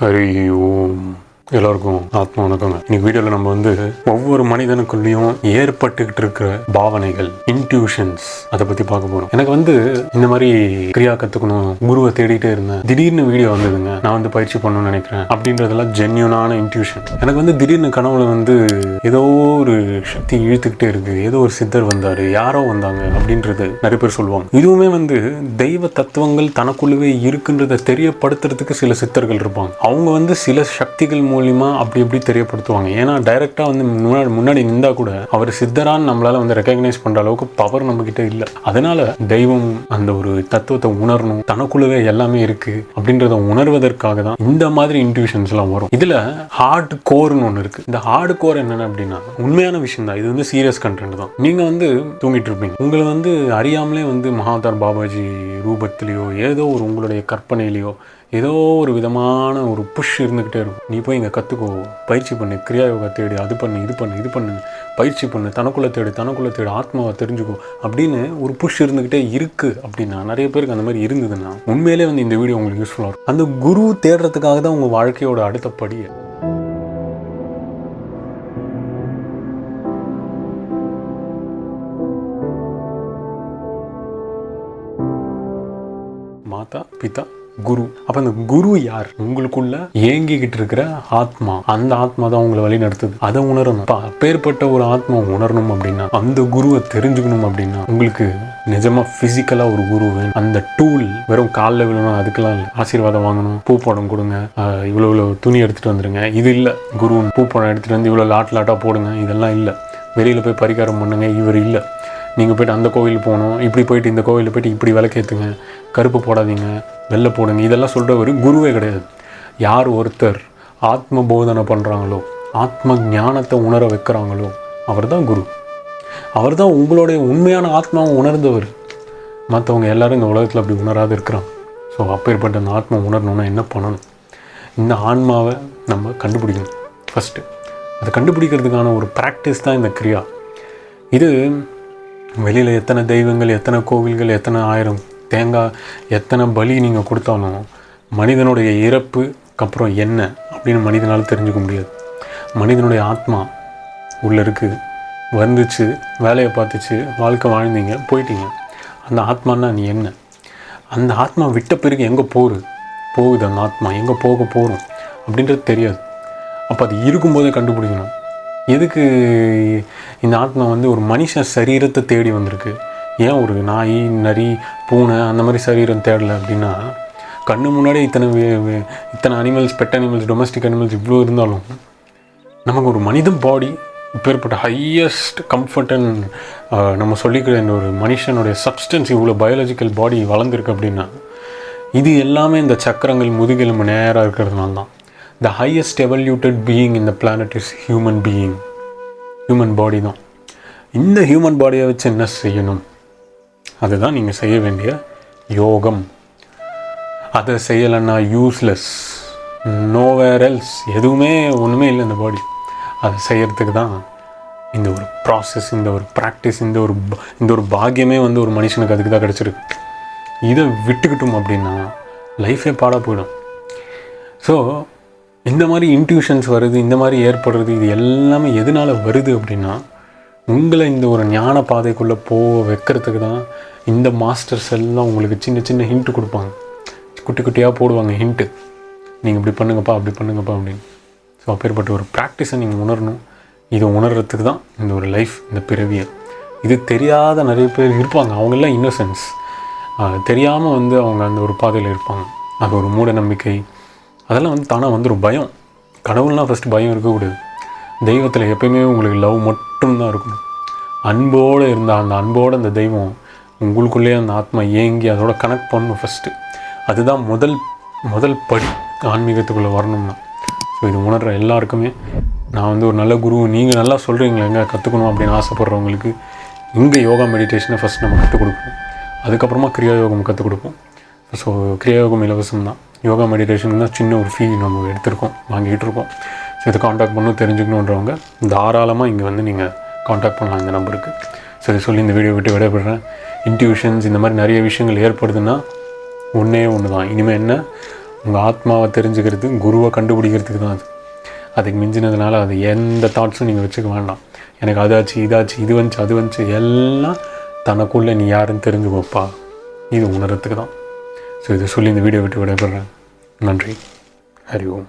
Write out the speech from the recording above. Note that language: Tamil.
ஹரி ஓம் எல்லாருக்கும் ஆத்மா வணக்கங்க. இன்னைக்கு வீடியோவில் நம்ம வந்து ஒவ்வொரு மனிதனுக்குள்ளேயும் ஏற்பட்டுக்கிட்டு இருக்கிற பாவனைகள் இன்ட்யூஷன்ஸ் அதை பற்றி பார்க்க போகிறோம் எனக்கு வந்து இந்த மாதிரி கிரியா கற்றுக்கணும் குருவை தேடிட்டே இருந்தேன். திடீர்னு வீடியோ வந்ததுங்க. நான் வந்து பயிற்சி பண்ணணும்னு நினைக்கிறேன். அப்படின்றதெல்லாம் ஜென்யூனான இன்ட்யூஷன் எனக்கு வந்து திடீர்னு கனவுல வந்து ஏதோ ஒரு சக்தி இழுத்துக்கிட்டே இருக்கு. ஏதோ ஒரு சித்தர் வந்தாரு யாரோ வந்தாங்க அப்படின்றது நிறைய பேர் சொல்லுவாங்க. இதுவுமே வந்து தெய்வ தத்துவங்கள் தனக்குள்ளவே இருக்குன்றதை தெரியப்படுத்துறதுக்கு சில சித்தர்கள் இருப்பாங்க. அவங்க வந்து சில சக்திகள் மூலம் மூலியமா அப்படி இப்படி தெரியப்படுத்துவாங்க. ஏன்னா டைரக்டா வந்து முன்னாடி முன்னாடி நின்றா கூட அவர் சித்தரான்னு நம்மளால வந்து ரெக்கக்னைஸ் பண்ற அளவுக்கு பவர் நம்மக்கிட்ட இல்லை. அதனால தெய்வம் அந்த ஒரு தத்துவத்தை உணரணும். தனக்குள்ளவே எல்லாமே இருக்கு அப்படின்றத உணர்வதற்காக தான் இந்த மாதிரி இன்ட்யூஷன்ஸ் எல்லாம் வரும். இதுல ஹார்ட் கோர்னு ஒன்று இருக்கு. இந்த ஹார்ட் கோர் என்னென்ன அப்படின்னா உண்மையான விஷயம் தான் இது வந்து சீரியஸ் கண்டென்ட் தான். நீங்க வந்து தூங்கிட்டு இருப்பீங்க. உங்களை வந்து அறியாமலே வந்து மகாதார் பாபாஜி ரூபத்திலேயோ ஏதோ ஒரு உங்களுடைய கற்பனையிலையோ ஏதோ ஒரு விதமான ஒரு புஷ் இருந்துக்கிட்டே இருக்கும். நீ போய் இங்கே கற்றுக்கோ பயிற்சி பண்ணு கிரியா யோகா தேடி அது பண்ணு இது பண்ணு இது பண்ணு. பயிற்சி பண்ணு தனக்குள்ளே தேடு தனக்குள்ளே தேடு ஆத்மாவை தெரிஞ்சுக்கோ. அப்படின்னு ஒரு புஷ் இருந்துக்கிட்டே இருக்குது அப்படின்னா நிறைய பேருக்கு அந்த மாதிரி இருந்ததுன்னா உண்மையிலே வந்து இந்த வீடியோ உங்களுக்கு யூஸ்ஃபுல்லாக இருக்கும். அந்த குரு தேடுறதுக்காக தான் உங்கள் வாழ்க்கையோட அடுத்த படியை. மாதா பிதா குரு. அப்ப அந்த குரு யார்? உங்களுக்குள்ள ஏங்கிக்கிட்டு இருக்கிற ஆத்மா. அந்த ஆத்மா தான் உங்களை வழி நடத்துது. அதை உணரணும். அப்பேற்பட்ட ஒரு ஆத்மா உணரணும் அப்படின்னா அந்த குருவை தெரிஞ்சுக்கணும் அப்படின்னா உங்களுக்கு நிஜமா பிசிக்கலா ஒரு குரு வேணும். அந்த டூல் வெறும் காலில் விழணும் அதுக்கெல்லாம் இல்லை. ஆசீர்வாதம் வாங்கணும். பூ படம் கொடுங்க. இவ்வளோ இவ்வளோ துணி எடுத்துட்டு வந்துருங்க. இது இல்லை. குரு பூ படம் எடுத்துட்டு வந்து இவ்வளோ லாட் லாட்டாக போடுங்க. இதெல்லாம் இல்லை. வெளியில் போய் பரிகாரம் பண்ணுங்க. இவர் இல்லை. நீங்கள் போயிட்டு அந்த கோவில் போகணும் இப்படி போயிட்டு இந்த கோவிலில் போயிட்டு இப்படி விளக்கேற்றுங்க கருப்பு போடாதீங்க வெள்ளை போடுங்க இதெல்லாம் சொல்கிற ஒரு குருவே கிடையாது. யார் ஒருத்தர் ஆத்ம போதனை பண்ணுறாங்களோ ஆத்ம ஞானத்தை உணர வைக்கிறாங்களோ அவர் தான் குரு. அவர் தான் உங்களுடைய உண்மையான ஆத்மாவை உணர்ந்தவர். மற்றவங்க எல்லாரும் இந்த உலகத்தில் அப்படி உணராது இருக்கிறாங்க. ஸோ அப்பேற்பட்ட அந்த ஆத்மா உணரணும்னா என்ன பண்ணணும்? இந்த ஆன்மாவை நம்ம கண்டுபிடிக்கணும். ஃபஸ்ட்டு அதை கண்டுபிடிக்கிறதுக்கான ஒரு ப்ராக்டிஸ் தான் இந்த கிரியா. இது வெளியில் எத்தனை தெய்வங்கள் எத்தனை கோவில்கள் எத்தனை ஆயிரம் தேங்காய் எத்தனை பலி நீங்கள் கொடுத்தாலும் மனிதனுடைய இறப்புக்கு அப்புறம் என்ன அப்படின்னு மனிதனால் தெரிஞ்சுக்க முடியாது. மனிதனுடைய ஆத்மா உள்ளே இருக்குது வந்துச்சு வேலையை பார்த்துச்சு வாழ்க்கை வாழ்ந்தீங்க போயிட்டீங்க. அந்த ஆத்மானா நீ என்ன? அந்த ஆத்மா விட்ட பிறகு எங்கே போகுது போகுது அந்த ஆத்மா. எங்கே போக போகிறோம் அப்படின்றது தெரியாது. அப்போ அது இருக்கும்போதே கண்டுபிடிக்கணும். எதுக்கு இந்த ஆத்மா வந்து ஒரு மனுஷ சரீரத்தை தேடி வந்திருக்கு? ஏன் ஒரு நாய் நரி பூனை அந்த மாதிரி சரீரம் தேடலை அப்படின்னா கண்ணு முன்னாடி இத்தனை இத்தனை animals pet animals domestic animals இவ்வளோ இருந்தாலும் நமக்கு ஒரு மனித பாடி இப்பேற்பட்ட ஹையஸ்ட் கம்ஃபர்ட் அண்ட் நம்ம சொல்லிக்கிற இந்த ஒரு மனுஷனுடைய சப்ஸ்டன்ஸ் இவ்வளோ பயாலஜிக்கல் பாடி வளர்ந்துருக்கு அப்படின்னா இது எல்லாமே இந்த சக்கரங்கள் முதுகெலும்பு நேராக இருக்கிறதுனால தான் த ஹையஸ்ட் எவல்யூட்டட் பீயிங் இந்த planet is human being human body தான். இந்த ஹியூமன் பாடியை வச்சு என்ன செய்யணும்? அதுதான் நீங்கள் செய்ய வேண்டிய யோகம். அதை செய்யலைன்னா யூஸ்லெஸ் நோவேர் எல்ஸ் எதுவுமே ஒன்றுமே இல்லை இந்த பாடி அதை செய்கிறதுக்கு தான் இந்த ஒரு ப்ராசஸ் இந்த ஒரு ப்ராக்டிஸ் இந்த ஒரு இந்த ஒரு பாக்கியமே வந்து ஒரு மனுஷனுக்கு அதுக்கு தான் கிடச்சிருக்கு. இதை விட்டுக்கிட்டோம் அப்படின்னா லைஃபே பாடாக போயிடும். ஸோ இந்த மாதிரி இன்ட்யூஷன்ஸ் வருது இந்த மாதிரி ஏற்படுறது இது எல்லாமே எதனால் வருது அப்படின்னா உங்களை இந்த ஒரு ஞான பாதைக்குள்ளே போக வைக்கிறதுக்கு தான் இந்த மாஸ்டர்ஸ் எல்லாம் உங்களுக்கு சின்ன சின்ன ஹிண்ட்டு கொடுப்பாங்க. குட்டி குட்டியாக போடுவாங்க ஹிண்ட்டு நீங்கள் இப்படி பண்ணுங்கப்பா அப்படி பண்ணுங்கப்பா அப்படின்னு. ஸோ அப்பேற்பட்ட ஒரு ப்ராக்டிஸை நீங்கள் உணரணும். இதை உணர்றதுக்கு தான் இந்த ஒரு லைஃப் இந்த பிறவியை. இது தெரியாத நிறைய பேர் இருப்பாங்க. அவங்கெல்லாம் இன்னோசென்ஸ் தெரியாமல் வந்து அவங்க அந்த ஒரு பாதையில் இருப்பாங்க. அது ஒரு மூட நம்பிக்கை. அதெல்லாம் வந்து தானாக வந்து ஒரு பயம். கடவுள்லாம் ஃபஸ்ட்டு பயம் இருக்கக்கூடாது. தெய்வத்தில் எப்பயுமே உங்களுக்கு லவ் மட்டும்தான் இருக்கணும் அன்போடு இருந்தால் அந்த அன்போடு அந்த தெய்வம் உங்களுக்குள்ளேயே அந்த ஆத்மா ஏங்கி அதோட கனெக்ட் பண்ணணும் ஃபஸ்ட்டு அதுதான் முதல் முதல் படி ஆன்மீகத்துக்குள்ளே வரணும்னா. ஸோ இது உணர்கிற எல்லாருக்குமே நான் வந்து ஒரு நல்ல குரு நீங்கள் நல்லா சொல்கிறீங்களா எங்கே கற்றுக்கணும் அப்படின்னு ஆசைப்பட்றவங்களுக்கு இங்கே யோகா மெடிடேஷனை ஃபஸ்ட் நம்ம கற்றுக் கொடுப்போம். அதுக்கப்புறமா கிரியா யோகம் கற்றுக் கொடுப்போம். ஸோ கிரியா யோகம் இலவசம் தான் யோகா மெடிடேஷன் தான் சின்ன ஒரு ஃபீ நம்ம எடுத்திருக்கோம் வாங்கிட்டு இருக்கோம் ஸோ இதை காண்டாக்ட் பண்ணணும் தெரிஞ்சுக்கணுன்றவங்க தாராளமாக இங்கே வந்து நீங்கள் காண்டாக்ட் பண்ணலாம் இந்த நம்பருக்கு. சரி சொல்லி இந்த வீடியோ விட்டு விடைபெறேன். இன்ட்யூஷன்ஸ் இந்த மாதிரி நிறைய விஷயங்கள் ஏற்படுதுன்னா ஒன்றே ஒன்று தான் இனிமேல் என்ன? உங்கள் ஆத்மாவை தெரிஞ்சுக்கிறது குருவை கண்டுபிடிக்கிறதுக்கு தான் அது. அதுக்கு மிஞ்சினதுனால அது எந்த தாட்ஸும் நீங்கள் வச்சுக்க வேண்டாம். எனக்கு அதாச்சு இதாச்சு இது வந்துச்சு அது வந்துச்சு எல்லாம் தனக்குள்ளே நீ யாருன்னு தெரிஞ்சு தெரிஞ்சுக்கோப்பா. இது உணரத்துக்கு தான். ஸோ இதை சொல்லி இந்த வீடியோ விட்டு விடப்படுறேன் நன்றி. ஹரி ஓம்.